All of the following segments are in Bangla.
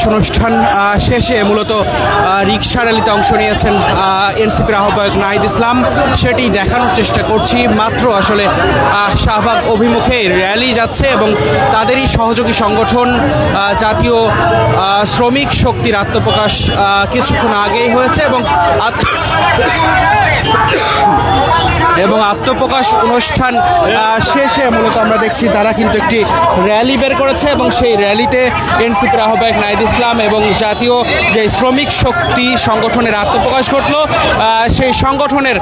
প্রকাশ অনুষ্ঠান শেষে মূলত রিক্সা র্যালিতে অংশ নিয়েছেন এনসিপির আহ্বায়ক নাহিদ ইসলাম। সেটি দেখানোর চেষ্টা করছি। মাত্র আসলে শাহবাগ অভিমুখে র্যালি যাচ্ছে এবং তাদেরই সহযোগী সংগঠন জাতীয় শ্রমিক শক্তির আত্মপ্রকাশ কিছুক্ষণ আগেই হয়েছে এবং এবং আত্মপ্রকাশ অনুষ্ঠান শেষে মূলত আমরা দেখছি তারা কিন্তু একটি র্যালি বের করেছে এবং সেই র্যালিতে এনসিপির আহ্বায়ক নাইদ ইসলাম এবং জাতীয় যে শ্রমিক শক্তি সংগঠনের আত্মপ্রকাশ ঘটল সেই সংগঠনের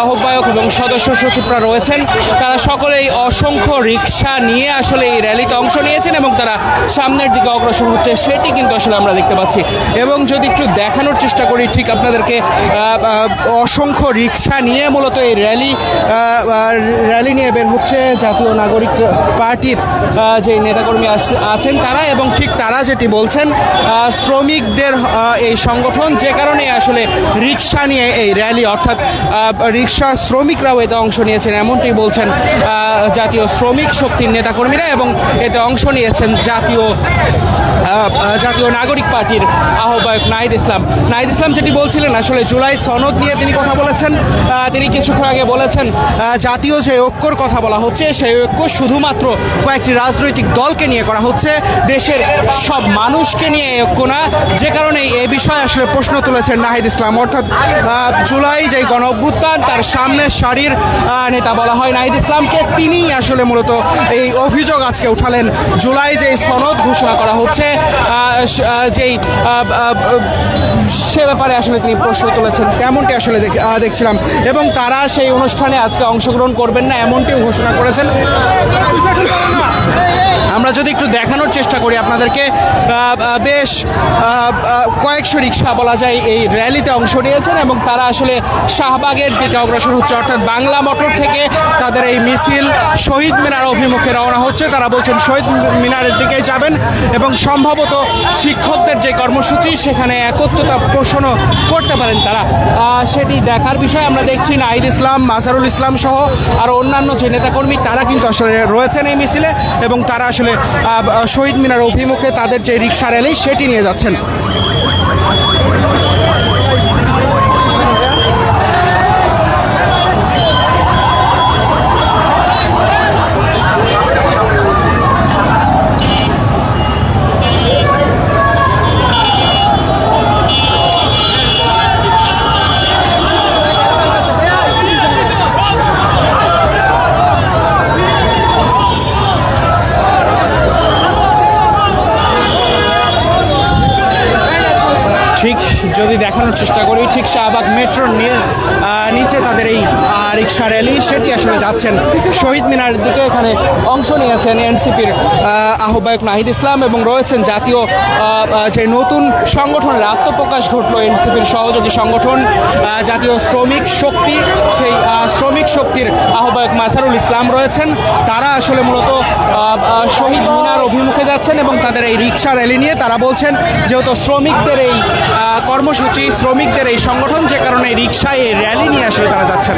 আহ্বায়ক এবং সদস্য সচিবরা রয়েছেন। তারা সকলেই অসংখ্য রিক্সা নিয়ে আসলে এই র্যালিতে অংশ নিয়েছেন এবং তারা সামনের দিকে অগ্রসর হচ্ছে। সেটি কিন্তু আসলে আমরা দেখতে পাচ্ছি। এবং যদি একটু দেখানোর চেষ্টা করি, ঠিক আপনাদেরকে অসংখ্য রিক্সা নিয়ে মূলত এই র্যালি র্যালি নিয়ে বের হচ্ছে জাতীয় নাগরিক পার্টির যে নেতাকর্মী আছেন তারা এবং ঠিক তারা যেটি বলছেন শ্রমিকদের এই সংগঠন যে কারণে আসলে রিক্সা নিয়ে এই র্যালি অর্থাৎ রিক্সা শ্রমিকরাও এতে অংশ নিয়েছেন, এমনটি বলছেন জাতীয় শ্রমিক শক্তির নেতাকর্মীরা এবং এতে অংশ নিয়েছেন জাতীয় জাতীয় নাগরিক পার্টির আহ্বায়ক নাহিদ ইসলাম। নাহিদ ইসলাম যেটি বলছিলেন, আসলে জুলাই সনদ নিয়ে তিনি কথা বলেছেন। তিনি কিছুক্ষণ আগে বলেছেন জাতীয় যে ঐক্যর কথা বলা হচ্ছে, সেই ঐক্য শুধুমাত্র কয়েকটি রাজনৈতিক দলকে নিয়ে করা হচ্ছে। দেশের সব মানুষকে নিয়ে ঐক্য না, যে কারণে এই বিষয়ে আসলে প্রশ্ন তুলেছেন নাহিদ ইসলাম। অর্থাৎ জুলাই যে গণ অভ্যুত্থান, তার সামনের সারির নেতা বলা হয় নাহিদ ইসলামকে। তিনি আসলে মূলত এই অভিযোগ আজকে উঠালেন। জুলাই যে সনদ ঘোষণা করা হচ্ছে যেই সে ব্যাপারে আসলে তিনি প্রশ্ন তুলেছেন। তেমনটি আসলে দেখ- দেখছিলাম। এবং তারা সেই অনুষ্ঠানে আজকে অংশগ্রহণ করবেন না, এমনটিও ঘোষণা করেছেন। আমরা যদি একটু দেখানোর চেষ্টা করি আপনাদেরকে বেশ কয়েকশো রিক্সা বলা যায় এই র্যালিতে অংশ নিয়েছেন এবং তারা আসলে শাহবাগের দিকে অগ্রসর হচ্ছে, অর্থাৎ বাংলা মোটর থেকে তাদের এই মিছিল শহীদ মিনার অভিমুখে রওনা হচ্ছে। তারা বলছেন, শহীদ মিনারের দিকে যাবেন এবং সম্ভবত শিক্ষকদের যে কর্মসূচি, সেখানে একত্রতা পোষণও করতে পারেন তারা। সেটি দেখার বিষয়, আমরা দেখছি নাহিদ ইসলাম, মাজারুল ইসলাম সহ আর অন্যান্য যে নেতাকর্মী, তারা কিন্তু আসলে রয়েছেন এই মিছিলে এবং তারা আসলে শহীদ মিনার অভিমুখে তাদের যে রিক্সা র্যালি সেটি নিয়ে যাচ্ছেন। ঠিক যদি দেখানোর চেষ্টা করি, ঠিক শাহবাগ মেট্রোর নিচে তাদের এই রিক্সা র্যালি, সেটি আসলে যাচ্ছেন শহীদ মিনারের দিকে। এখানে অংশ নিয়েছেন এনসিপির আহ্বায়ক নাহিদ ইসলাম এবং রয়েছেন জাতীয় যে নতুন সংগঠনের আত্মপ্রকাশ ঘটলো এনসিপির সহযোগী সংগঠন জাতীয় শ্রমিক শক্তি, সেই শ্রমিক শক্তির আহ্বায়ক মাসারুল ইসলাম রয়েছেন। তারা আসলে মূলত শহীদ মিনার অভিমুখে যাচ্ছেন এবং তাদের এই রিক্সা র্যালি নিয়ে তারা বলছেন, যেহেতু শ্রমিকদের এই কর্মসূচি শ্রমিকদের এই সংগঠন যে কারণে রিক্সায় এই র্যালি নিয়ে আসলে তারা যাচ্ছেন।